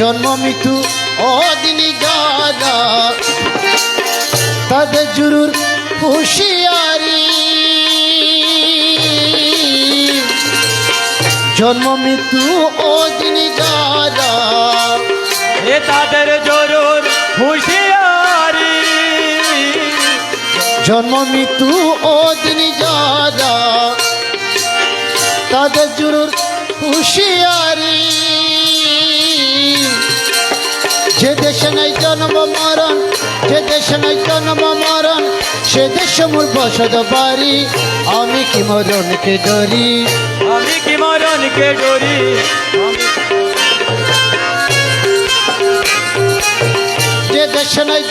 জন্ম মৃত্যু অদিনী যারা তাদের জুরুর হুঁশিয়ারি। জন্ম মৃত্যু অদিনী যারা এ তাদের জরুর হুঁশিয়ারি। জন্ম মৃত্যু অদিনী যারা তাদের জুরুর হুঁশিয়ারি। যে দেশে নাই জন্ম মরণ যে দেশে নাই জন্ম মরণ সে দেশে মূল বসত বাড়ি। আমি কি মরণকে ডরি? আমি কি মরণকে ডরি? যে দেশে নাই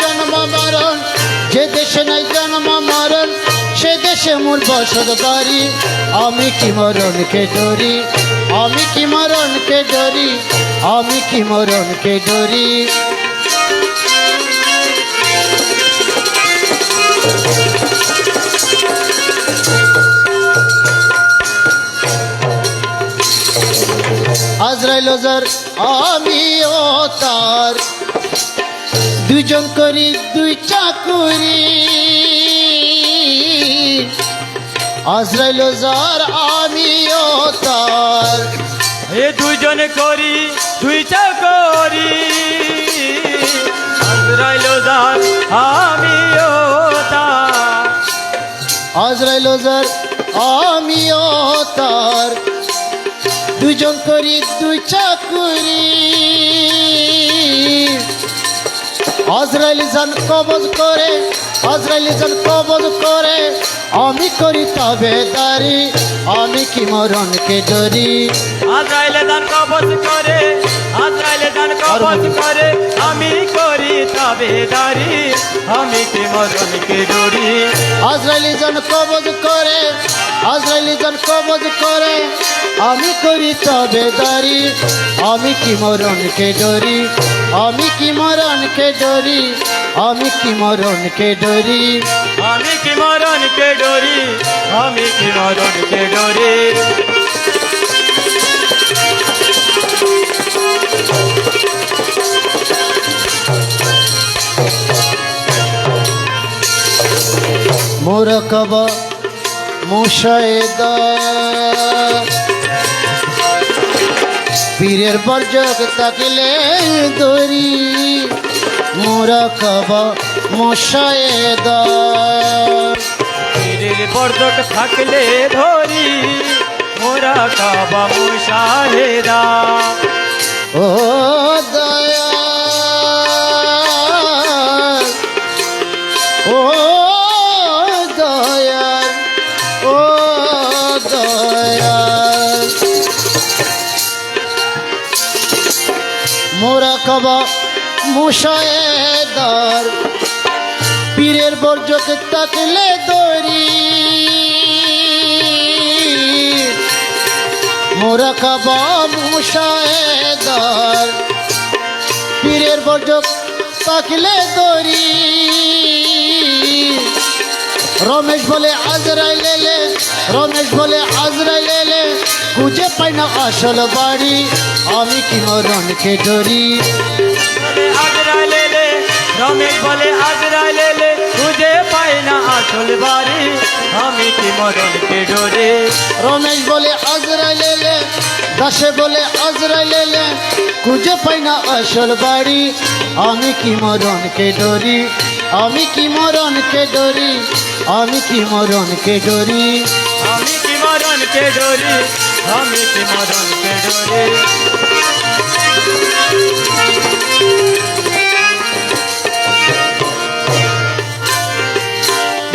দেশে মোর বসত বাড়ি আমি কি মরণকে ডরি? আমি কি মরণকে ডরি? আমি কি মরণকে ডরি? আজরাইল ওজার, আমিও তার। দুজন করি দুই চাকুরি আজরাইল ওজার আমিও তার। এ দুজন করি দুই চাকরি আজরাইল যার আমিও তার। আজরাইল ওজার আমিও তার। দুজন করি দুই চাকুরি আজরাইল জান কবজ করে আজরাইল জান কবজ করে। আমি করি তবে দারি আমি কি মরণকে ডরি? আজরাইলে দান কবজ করে আজরাইলে দান কবজ করে আমি করি তবে দারি আমি কি মরণকে ডরি? আজরাইলি জন কবজ করে আজরাইলি জন কবজ করে। আমি করি তবে দারি আমি কি মরণকে ডরি? আমি কি মরণকে ডরি? আমি কি মরণকে ডরি? আমি কি মরণকে ডরি? আমি কি মরণকে ডরি? মোর কব মুশায়দা পীরের বর্জক তাকিলে দরি। মোর কব মুশায়দা তীরের বর্জক থাকলে ধরি মোরা কাবা মুশাহেদা ও দয়া ও দয়া মোরা কবা মুশায়েদার পীরের বর্জক তাকলে দরি মোরা কাবা মুশাহেদার পীরের বর্জক তাকলে দরি রমেশ বলে আজরাই লেলে রমেশ বলে আজরাই লেলে খুঁজে পাই না আসল বাড়ি আমি কি মরণকে ডরি? বলে আজরা লেলে রমেশ বলে আজরা লেলে খুঁজে পাই না আসল বাড়ি আমি কি মরণকে ডরে? রমেশ বলে আজরাই লেলে দাসে বলে আজরাই লেলে খুঁজে পাই না আসল বাড়ি আমি কি মরণকে ডরি? আমি কি মরণকে ডরি? আমি কি মরণকে ডরি? আমি কি মরণকে ডরি? আমি কি মরণকে ডরে?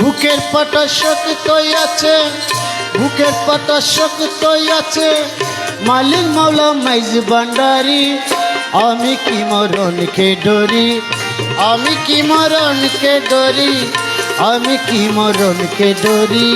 বুকের পাটা শক্ত আছে বুকের পাটা শক্ত আছে মালিক মাওলা মাইজ ভান্ডারি। আমি কি মরণকে ডরি? আমি কি মরণকে ডরি আমি কি মরণকে ডরি